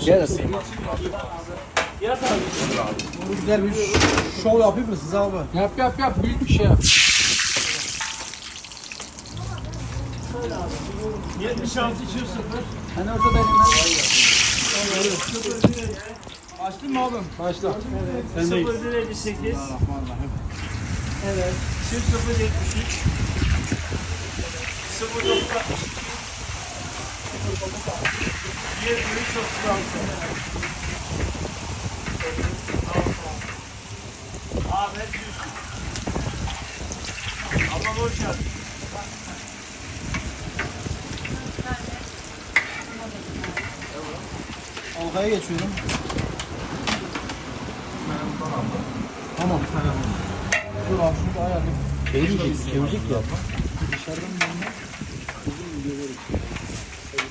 Gel ısıyım abi. Güzel bir şov yapayım mı size abi? Yap yap yap büyük bir şey yap. 76 200 Hani ortadayım Açtın mı abim? Başla. 058 Evet 0073 09 Ahmet Yusuf. Ablam hoş geldin. Alkaya geçiyorum. Tamam. Dur abi şunu da ayarlayayım. Kevcik, kevcik ya.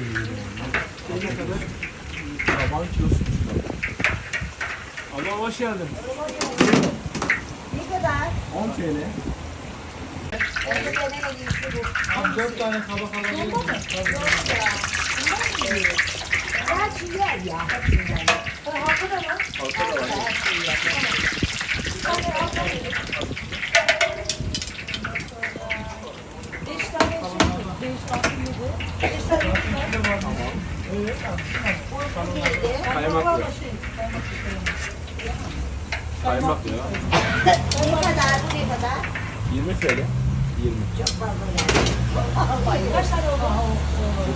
ya. Taban kilosu. Ablam hoş geldin. Ne kadar? 10 TL. Orada gene en iyisi bu. Abi 4 tane kabak alabilirim. Yok ya. Bunlar mı yiyor? Gerçi yer ya. Hepsinden. Ha, Halka da var. Halka da var. Her şeyi yer. Bir tane halka verin. Beş tane şey yok. Beş, altı, yedi. Tane. Kaymaklı. Şey, Kaymak ya. Ne kadar? Bu kadar? 20 TL. 20. Çok fazla yani. Kaç tane oldu?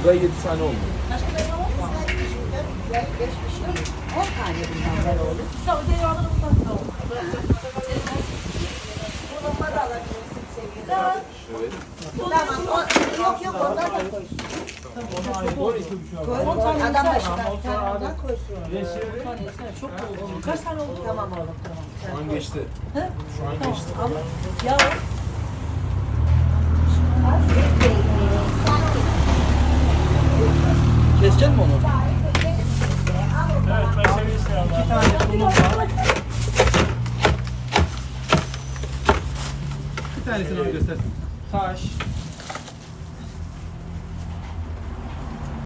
Burada 7 tane oldu. Başka bir beş pişmiş. On tane bundan oğlum. Tamam, devamını ufak da oldu. Bunu da alabilirsin sevgili. Tamam. Yok yok ondan da koysun. Adam başına ondan koysun. Çok oldu. Kaç tane oldu? Tamam oğlum tamam. Şu an geçti. He? Şu an geçti. Ama ya Kesecek mi onu? Evet seni isterim. Bir tane tulum var. Bir tanesini abi göster. Taş.